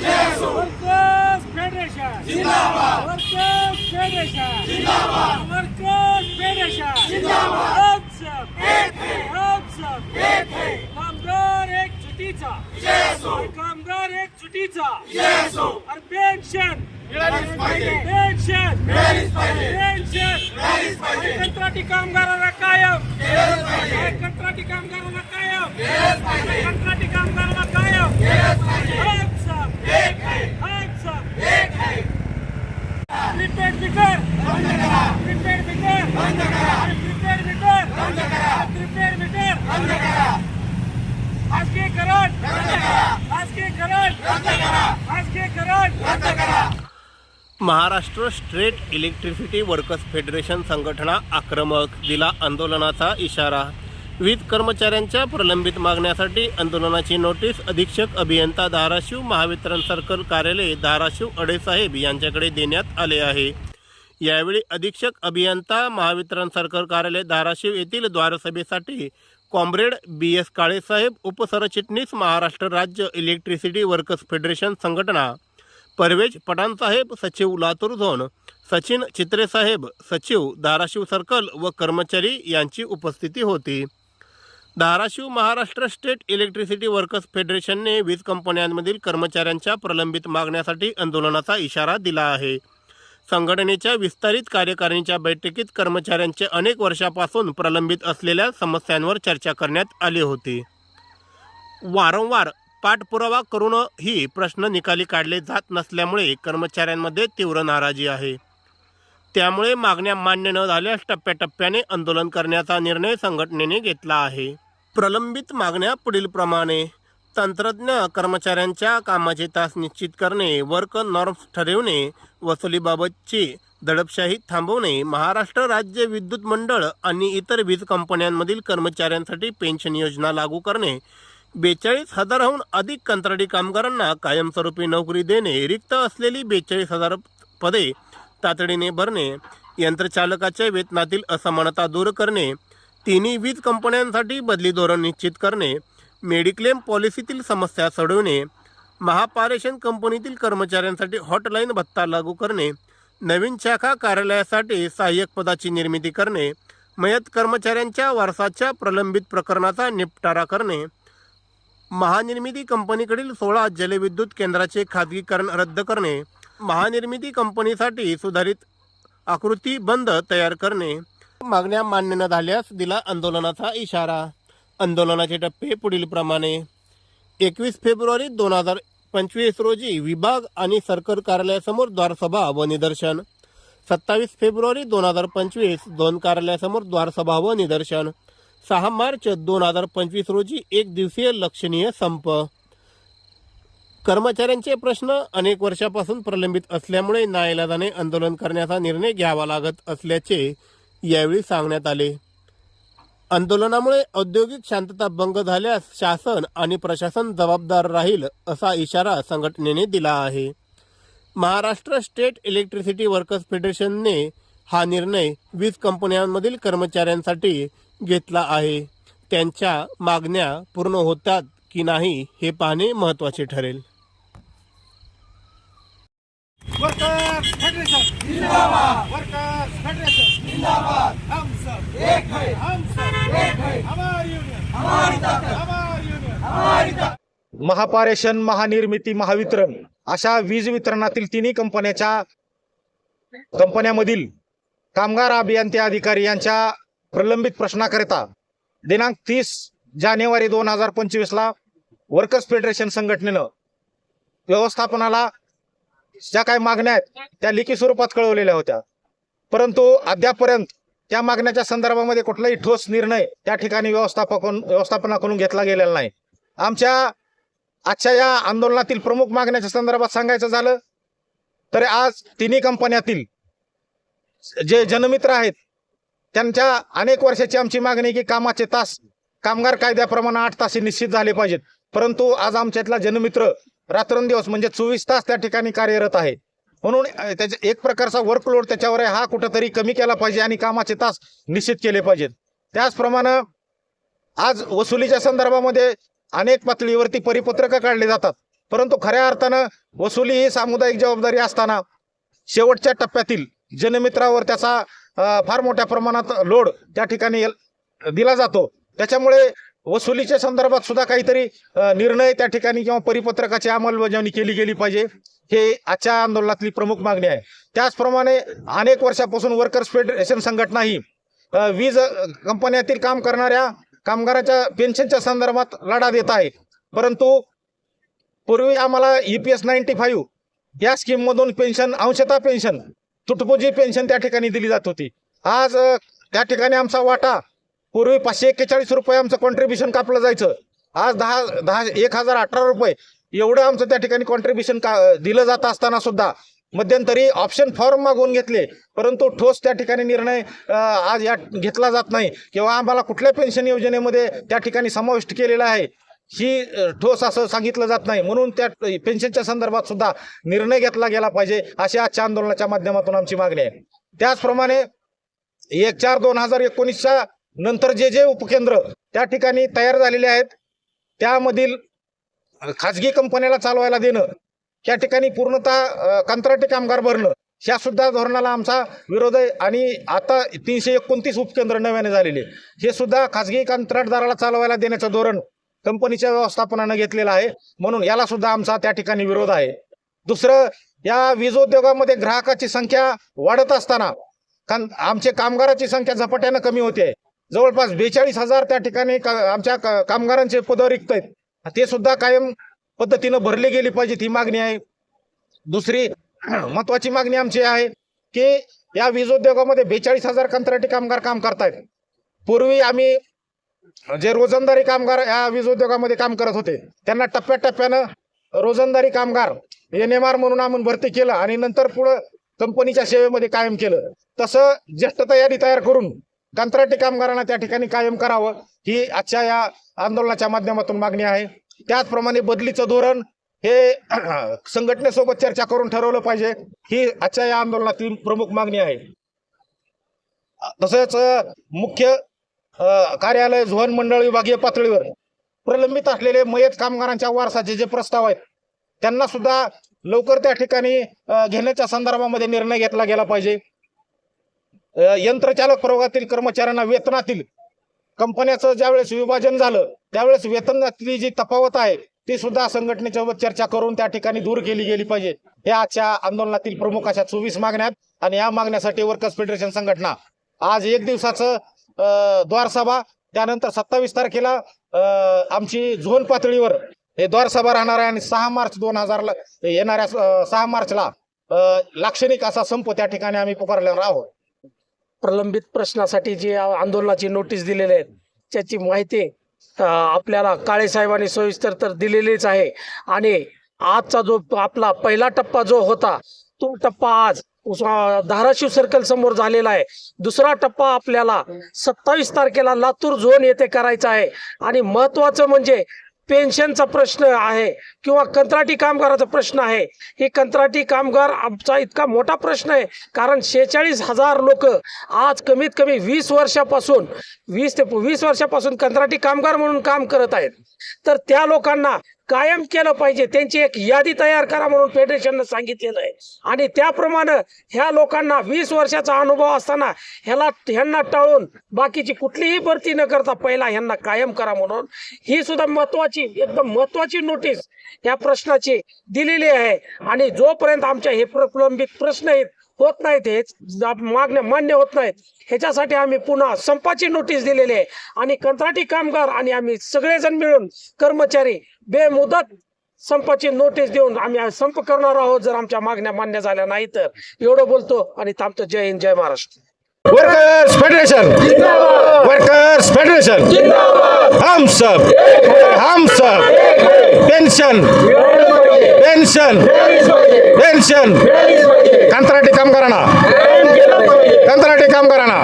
Workers federation workers federation workers federation हम सब हम सब कामगार एक जुटीचा कामगार एक जुटीचा आणि पेन्शन पेन्शन पेन्शन कंत्राटी कामगाराला कायम. कंत्राटी कामगाराला कायम. कंत्राटी कामगाराला कायम. मीटर मीटर मीटर मीटर खासगी खासगी खासगी Maharashtra state electricity workers federation संघटना आक्रमक दिला आंदोलनाचा इशारा वीज कर्मचाऱ्यांच्या प्रलंबित मागण्यासाठी आंदोलनाची नोटीस अधीक्षक अभियंता धाराशिव महावितरण सर्कल कार्यालय धाराशिव अडेसाहेब यांच्याकडे देण्यात आले आहे. यावेळी अधीक्षक अभियंता महावितरण सर्कल कार्यालय धाराशिव येथील द्वारसभेसाठी कॉम्रेड बी एस काळेसाहेब उपसरचिटणीस महाराष्ट्र राज्य इलेक्ट्रिसिटी वर्कर्स फेडरेशन संघटना परवेज पठाणसाहेब सचिव लातूर झोन सचिन चित्रेसाहेब सचिव धाराशिव सर्कल व कर्मचारी यांची उपस्थिती होती. Dharashiv Maharashtra state electricity workers फेडरेशनने वीज कंपन्यांमधील कर्मचाऱ्यांच्या प्रलंबित मागण्यासाठी आंदोलनाचा इशारा दिला आहे. संघटनेच्या विस्तारित कार्यकारिणीच्या बैठकीत कर्मचाऱ्यांचे अनेक वर्षापासून प्रलंबित असलेल्या समस्यांवर चर्चा करण्यात आली होती. वारंवार पाठपुरावा करूनही प्रश्न निकाली काढले जात नसल्यामुळे कर्मचाऱ्यांमध्ये तीव्र नाराजी आहे. त्यामुळे मागण्या मान्य न झाल्यास टप्प्याटप्प्याने आंदोलन करण्याचा निर्णय संघटनेने घेतला आहे. प्रलंबित मागण्या पुढीलप्रमाणे तंत्रज्ञ कर्मचाऱ्यांच्या कामाचे तास निश्चित करणे वर्क नॉर्म्स ठरवणे वसुलीबाबतची दडपशाही थांबवणे महाराष्ट्र राज्य विद्युत मंडळ आणि इतर वीज कंपन्यांमधील कर्मचाऱ्यांसाठी पेन्शन योजना लागू करणे बेचाळीस हजाराहून अधिक कंत्राटी कामगारांना कायमस्वरूपी नोकरी देणे रिक्त असलेली बेचाळीस हजार पदे तातडीने भरणे यंत्रचालकाच्या वेतनातील असमानता दूर करणे तिन्ही वीज कंपन्यांसाठी बदली धोरण निश्चित करणे मेडिक्लेम पॉलिसीतील समस्या सोडवणे महापारेषण कंपनीतील कर्मचाऱ्यांसाठी हॉटलाईन भत्ता लागू करणे नवीन शाखा कार्यालयासाठी सहाय्यक पदाची निर्मिती करणे मयत कर्मचाऱ्यांच्या वारसाच्या प्रलंबित प्रकरणाचा निपटारा करणे महानिर्मिती कंपनीकडील सोळा जलविद्युत केंद्राचे खाजगीकरण रद्द करणे महानिर्मिती कंपनीसाठी सुधारित आकृती बंद तयार करणे मागण्या मान्य न झाल्यास दिला आंदोलनाचा इशारा. आंदोलनाचे टप्पे पुढीलप्रमाणे एकवीस फेब्रुवारी दोन हजार पंचवीस रोजी विभाग आणि सरकार कार्यालयासमोर द्वारसभा व निदर्शन. सत्तावीस फेब्रुवारी दोन हजार पंचवीस दोन कार्यालयासमोर द्वारसभा व निदर्शन. सहा मार्च दोन हजार पंचवीस रोजी एक दिवसीय लक्षणीय संप. कर्मचाऱ्यांचे प्रश्न अनेक वर्षापासून प्रलंबित असल्यामुळे नाईलाजाने आंदोलन करण्याचा निर्णय घ्यावा लागत असल्याचे यावेळी सांगण्यात आले. आंदोलनामुळे औद्योगिक शांतता भंग झाल्यास शासन आणि प्रशासन जबाबदार राहील असा इशारा संघटनेने दिला आहे. महाराष्ट्र स्टेट इलेक्ट्रिसिटी वर्कर्स फेडरेशनने हा निर्णय वीज कंपन्यांमधील कर्मचाऱ्यांसाठी घेतला आहे. त्यांच्या मागण्या पूर्ण होतात की नाही हे पाहणे महत्त्वाचे ठरेल वर्कर्स फेडरेशन जिंदाबाद वर्कर्स फेडरेशन जिंदाबाद हम सब एक है हम सब एक है हमारी यूनियन हमारी ताकत हमारी यूनियन हमारी महापारेशन महापारेषण महानिर्मिती महावितरण अशा वीज वितरणातील तिन्ही कंपन्याच्या कंपन्यामधील कामगार अभियंते अधिकारी यांच्या प्रलंबित प्रश्नाकरिता दिनांक तीस जानेवारी दोन हजार पंचवीसला वर्कर्स फेडरेशन संघटनेनं व्यवस्थापनाला ज्या काही मागण्या आहेत त्या लिखी स्वरूपात कळवलेल्या होत्या. परंतु अद्यापर्यंत त्या मागण्याच्या संदर्भामध्ये कुठलाही ठोस निर्णय त्या ठिकाणी व्यवस्थापक व्यवस्थापनाकडून घेतला गेलेला नाही. आमच्या आजच्या या आंदोलनातील प्रमुख मागण्याच्या संदर्भात सांगायचं झालं तर आज तिन्ही कंपन्यातील जे जनमित्र आहेत त्यांच्या अनेक वर्षाची आमची मागणी की कामाचे तास कामगार कायद्याप्रमाणे आठ तास निश्चित झाले पाहिजेत. परंतु आज आमच्यातला जनमित्र रात्रंदिवस म्हणजे चोवीस तास त्या ठिकाणी कार्यरत आहे. म्हणून त्याच्या एक प्रकारचा वर्कलोड त्याच्यावर आहे. हा कुठंतरी कमी केला पाहिजे आणि कामाचे तास निश्चित केले पाहिजेत. त्याचप्रमाणे आज वसुलीच्या संदर्भामध्ये अनेक पातळीवरती परिपत्रकं काढली जातात. परंतु खऱ्या अर्थानं वसुली ही सामुदायिक जबाबदारी असताना शेवटच्या टप्प्यातील जनमित्रावर त्याचा फार मोठ्या प्रमाणात लोड त्या ठिकाणी दिला जातो. त्याच्यामुळे वसुलीच्या संदर्भात सुद्धा काहीतरी निर्णय त्या ठिकाणी किंवा परिपत्रकाची अंमलबजावणी केली गेली पाहिजे हे आजच्या आंदोलनातली प्रमुख मागणी आहे. त्याचप्रमाणे अनेक वर्षापासून वर्कर्स फेडरेशन संघटना ही वीज कंपन्यातील काम करणाऱ्या कामगाराच्या पेन्शनच्या संदर्भात लढा देत आहे. परंतु पूर्वी आम्हाला E P S ninety five या स्कीममधून पेन्शन अंशतः पेन्शन तुटपुंजी पेन्शन त्या ठिकाणी दिली जात होती. आज त्या ठिकाणी आमचा वाटा पूर्वी पाचशे एक्केचाळीस रुपये आमचं कॉन्ट्रीब्युशन कापलं जायचं. आज दहा दहा एक हजार अठरा रुपये एवढं आमचं त्या ठिकाणी कॉन्ट्रीब्युशन का दिलं जात असताना सुद्धा मध्यंतरी ऑप्शन फॉर्म मागवून घेतले. परंतु ठोस त्या ठिकाणी निर्णय आज या घेतला जात नाही. किंवा आम्हाला कुठल्या पेन्शन योजनेमध्ये त्या ठिकाणी समाविष्ट केलेला आहे ही ठोस असं सांगितलं जात नाही. म्हणून त्या पेन्शनच्या संदर्भात सुद्धा निर्णय घेतला गेला पाहिजे अशी आजच्या आंदोलनाच्या माध्यमातून आमची मागणी आहे. त्याचप्रमाणे एक चार दोन हजार एकोणीसच्या नंतर जे जे उपकेंद्र त्या ठिकाणी तयार झालेले आहेत त्यामधील खाजगी कंपन्याला चालवायला देणं या ठिकाणी पूर्णतः कंत्राटी कामगार भरणं ह्या सुद्धा धोरणाला आमचा विरोध आहे आणि आता तीनशे एकोणतीस उपकेंद्र नव्याने झालेले हे सुद्धा खाजगी कंत्राटदाराला चालवायला देण्याचं धोरण कंपनीच्या व्यवस्थापनानं घेतलेलं आहे. म्हणून याला सुद्धा आमचा त्या ठिकाणी विरोध आहे. दुसरं या वीज उद्योगामध्ये ग्राहकाची संख्या वाढत असताना कान आमचे कामगाराची संख्या झपाट्यानं कमी होते. जवळपास बेचाळीस हजार त्या ठिकाणी का आमच्या का- कामगारांचे पदं रिक्त आहेत. ते सुद्धा कायम पद्धतीनं भरले गेली पाहिजे ही मागणी आहे. दुसरी महत्वाची मागणी आमची आहे की या वीज उद्योगामध्ये बेचाळीस हजार कंत्राटी कामगार काम करतायत. पूर्वी आम्ही जे रोजंदारी कामगार या वीज उद्योगामध्ये काम करत होते त्यांना टप्प्याटप्प्यानं रोजंदारी कामगार एन एम आर म्हणून आम्ही भरती केलं आणि नंतर पुढं कंपनीच्या सेवेमध्ये कायम केलं. तसं ज्येष्ठ तयारी तयार करून कंत्राटी कामगारांना त्या ठिकाणी कायम करावं ही आजच्या या आंदोलनाच्या माध्यमातून मागणी आहे. त्याचप्रमाणे बदलीचं धोरण हे संघटनेसोबत चर्चा करून ठरवलं पाहिजे. ही आजच्या या आंदोलनातील प्रमुख मागणी आहे. तसंच मुख्य कार्यालय झोन मंडळ विभागीय पातळीवर प्रलंबित असलेले मयत कामगारांच्या वारसाचे जे प्रस्ताव आहेत त्यांना सुद्धा लवकर त्या ठिकाणी घेण्याच्या संदर्भामध्ये निर्णय घेतला गेला पाहिजे. यंत्रचालक प्रवर्गातील कर्मचाऱ्यांना वेतनातील कंपन्याचं ज्यावेळेस विभाजन झालं त्यावेळेस वेतनातली जी तफावत आहे ती सुद्धा संघटनेसोबत चर्चा करून त्या ठिकाणी दूर केली गेली पाहिजे. हे आजच्या आंदोलनातील प्रमुख अशा चोवीस मागण्यात आणि या मागण्यासाठी वर्कर्स फेडरेशन संघटना आज एक दिवसाचं द्वारसभा त्यानंतर सत्तावीस तारखेला आमची झोन पातळीवर हे द्वारसभा राहणार आहे आणि सहा मार्च दोन हजारला येणाऱ्या सहा मार्चला लाक्षणिक असा संप त्या ठिकाणी आम्ही पुकारलेला आहोत. प्रलंबित प्रश्नासाठी जी आंदोलनाची नोटीस दिलेली आहेत त्याची माहिती आपल्याला काळे साहेबांनी सविस्तर तर दिलेलीच आहे. आणि आजचा जो आपला पहिला टप्पा जो होता तो टप्पा आज धाराशिव सर्कल समोर झालेला आहे. दुसरा टप्पा आपल्याला सत्तावीस तारखेला लातूर झोन येथे करायचा आहे. आणि महत्वाचं म्हणजे पेन्शनचा प्रश्न आहे किंवा कंत्राटी कामगाराचा प्रश्न आहे. हे कंत्राटी कामगार आमचा इतका मोठा प्रश्न आहे कारण शेहेचाळीस हजार लोक आज कमीत कमी वीस वर्षापासून वीस ते वीस वर्षापासून कंत्राटी कामगार म्हणून काम करत आहेत. तर त्या लोकांना कायम केलं पाहिजे. त्यांची एक यादी तयार करा म्हणून फेडरेशननं सांगितलेलं आहे. आणि त्याप्रमाणे ह्या लोकांना वीस वर्षाचा अनुभव असताना ह्याला ह्यांना टाळून बाकीची कुठलीही भरती न करता पहिला ह्यांना कायम करा म्हणून ही सुद्धा महत्वाची एकदम महत्वाची नोटीस या प्रश्नाची दिलेली आहे. आणि जोपर्यंत आमच्या हे प्रलंबित प्रश्न आहेत होत नाहीत हे मागण्या मान्य होत नाहीत ह्याच्यासाठी आम्ही पुन्हा संपाची नोटीस दिलेली आहे. आणि कंत्राटी कामगार आणि आम्ही सगळेजण मिळून कर्मचारी बेमुदत संपाची नोटीस देऊन आम्ही संप करणार आहोत जर आमच्या मागण्या मान्य झाल्या नाही तर. एवढं बोलतो आणि थांबतो. जय हिंद जय Maharashtra. Workers federation workers federation हम सब हम सब पेन्शन पेन्शन पेन्शन कंत्राटी कामगारांना कंत्राटी कामगारांना